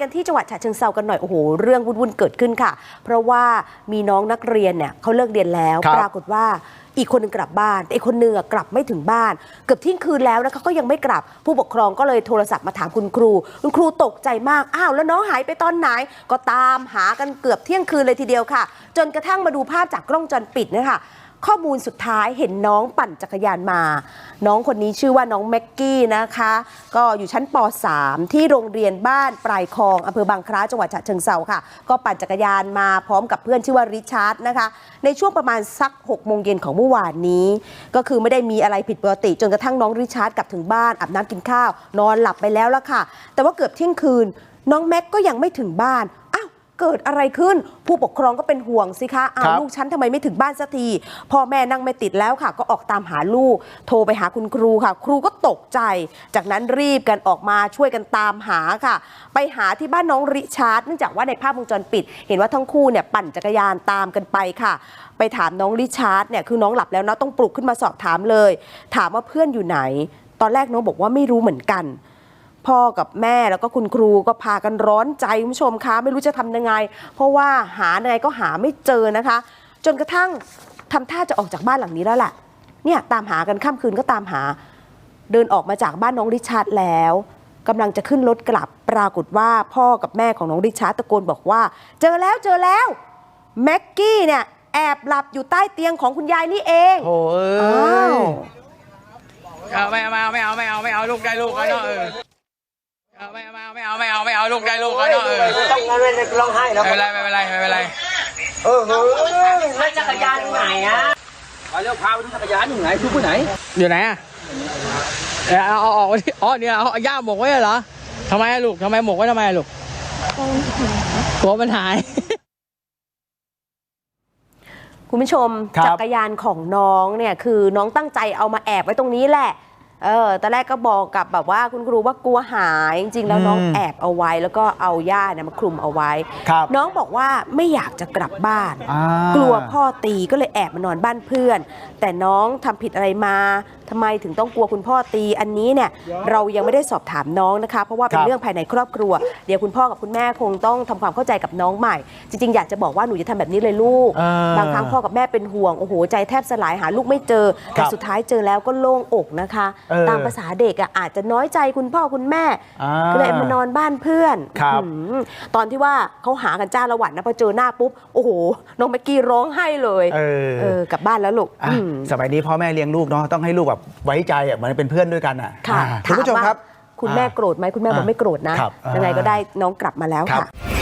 กันที่จังหวัดฉะเชิงเซากันหน่อยโอ้โหเรื่องวุ่นๆเกิดขึ้นค่ะ เพราะว่ามีน้องนักเรียนเนี่ยเขาเลิกเรียนแล้ว ครับ ปรากฏว่าอีกคนหนึงกลับบ้าน แต่อีกคนหนึงอะกลับไม่ถึงบ้าน เกือบเที่ยงคืนแล้วนะคะก็ยังไม่กลับผู้ปกครองก็เลยโทรศัพท์มาถามคุณครู คุณครูตกใจมากอ้าวแล้วน้องหายไปตอนไหน ก็ตามหากันเกือบเที่ยงคืนเลยทีเดียวค่ะ จนกระทั่งมาดูภาพจากกล้องวงจรปิดเนะคะ ข้อมูลสุดท้ายเห็นน้องปั่นจักรยานมา น้องคนนี้ชื่อว่าน้องแม็กกี้นะคะ ก็อยู่ชั้นป .3 ที่โรงเรียนบ้านปลายคลองอำเภอบางคล้าจังหวัดฉะเชิงเซาค่ะ ก็ปั่นจักรยานมาพร้อมกับเพื่อนชื่อว่าริชาร์ดนะคะ ในช่วงประมาณสัก6โมงเย็นของเมื่อวานนี้ ก็คือไม่ได้มีอะไรผิดปกติ จนกระทั่งน้องริชาร์ดกลับถึงบ้านอาบน้ำกินข้าว นอนหลับไปแล้วละค่ะ แต่ว่าเกือบเที่ยงคืนน้องแม็กก็ยังไม่ถึงบ้าน เกิดอะไรขึ้น ผู้ปกครองก็เป็นห่วงสิคะอ้าวครับลูกฉันทำไมไม่ถึงบ้านสักทีพ่อแม่นั่งไม่ติดแล้วค่ะ ก็ออกตามหาลูก โทรไปหาคุณครูค่ะ ครูก็ตกใจ จากนั้นรีบกันออกมาช่วยกันตามหาค่ะ ไปหาที่บ้านน้องริชาร์ดเนื่องจากว่าในภาพวงจรปิด เห็นว่าทั้งคู่เนี่ยปั่นจักรยานตามกันไปค่ะ ไปถามน้องริชาร์ดเนี่ยคือน้องหลับแล้วนะต้องปลุกขึ้นมาสอบถามเลย ถามว่าเพื่อนอยู่ไหน ตอนแรกน้องบอกว่าไม่รู้เหมือนกัน พ่อกับแม่แล้วก็คุณครูก็พากันร้อนใจคุณผู้ชมคะไม่รู้จะทำยังไง เพราะว่าหายังไงก็หาไม่เจอนะคะ จนกระทั่งทำท่าจะออกจากบ้านหลังนี้แล้วแหละเนี่ยตามหากันข้ามคืนก็ตามหา เดินออกมาจากบ้านน้องริชาร์ดแล้วกำลังจะขึ้นรถกลับปรากฏว่าพ่อกับแม่ของน้องริชาร์ดตะโกนบอกว่า เจอแล้วเจอแล้วแม็กกี้เนี่ยแอบหลับอยู่ใต้เตียงของคุณยายนี่เองโอ้เอ้อ้าวยเอาไม่เอาไม่เอาไม่เอาไม่เอาไม่เอาลูกได้ลูกแล้วเนาะเออเอา ไม่เอาไม่เอาไม่เอาไม่เอาไม่เอาลูกได้ลูกแล้วเนาะเออต้องงั้นเลยร้องไห้แล้วไม่เป็นไรไม่เป็นไรไม่เป็นไรเออเฮ้ยแล้วจักรยานอยู่ไหนอะไปเร็วพาไปดูจักรยานอยู่ไหนทุกไปไหนอยู่ไหนอะเออเอาเอาออกมาที่อ๋อเนี่ยเอาเอาย่าหมกไว้เหรอทำไมอะลูกทำไมหมกไว้ทำไมอะลูกกลัวมันหายคุณผู้ชมครับจักรยานของน้องเนี่ยคือน้องตั้งใจเอามาแอบไว้ตรงนี้แหละ เออตอนแรกก็บอกกับแบบว่าคุณครูว่ากลัวหาย จริงๆ แล้วน้องอืมแอบเอาไว้ แล้วก็เอาย่าเนี่ยมาคลุมเอาไว้ ครับ น้องบอกว่าไม่อยากจะกลับบ้าน อ่ากลัวพ่อตีก็เลยแอบมานอนบ้านเพื่อน แต่น้องทำผิดอะไรมาทำไมถึงต้องกลัวคุณพ่อตีอันนี้เนี่ยเรายังไม่ได้สอบถามน้องนะคะ เพราะว่าเป็นครับ เรื่องภายในครอบครัว เดี๋ยวคุณพ่อกับคุณแม่คงต้องทำความเข้าใจกับน้องใหม่ จริงๆ อยากจะบอกว่าหนูจะทำแบบนี้เลยลูก เออบางครั้งพ่อกับแม่เป็นห่วงโอ้โหใจแทบสลายหาลูกไม่เจอคแต่รับสุดท้ายเจอแล้วก็โล่งอกนะคะเออตามภาษาเด็กอะอาจจะน้อยใจคุณพ่อคุณแม่อ่าก็เลยมานอนบ้านเพื่อนครับอืมตอนที่ว่าเขาหากันจ้าละหวันนะพอเจอหน้าปุ๊บโอ้โหน้องแม็กกี้ร้องไห้เลยเออเออกลับบ้านแล้วลูกอะอืมสมัยนี้พ่อแม่เลี้ยงลูกเนาะต้องให้ลูกแบบไว้ใจอะเหมือนเป็นเพื่อนด้วยกันอะค่ะอ่าคุณผู้ชมถาว่าครับ คุณแม่โกรธไหมคุณแม่บอกอ่าไม่โกรธนะครับยังไงก็ได้น้องกลับมาแล้วครับค่ะ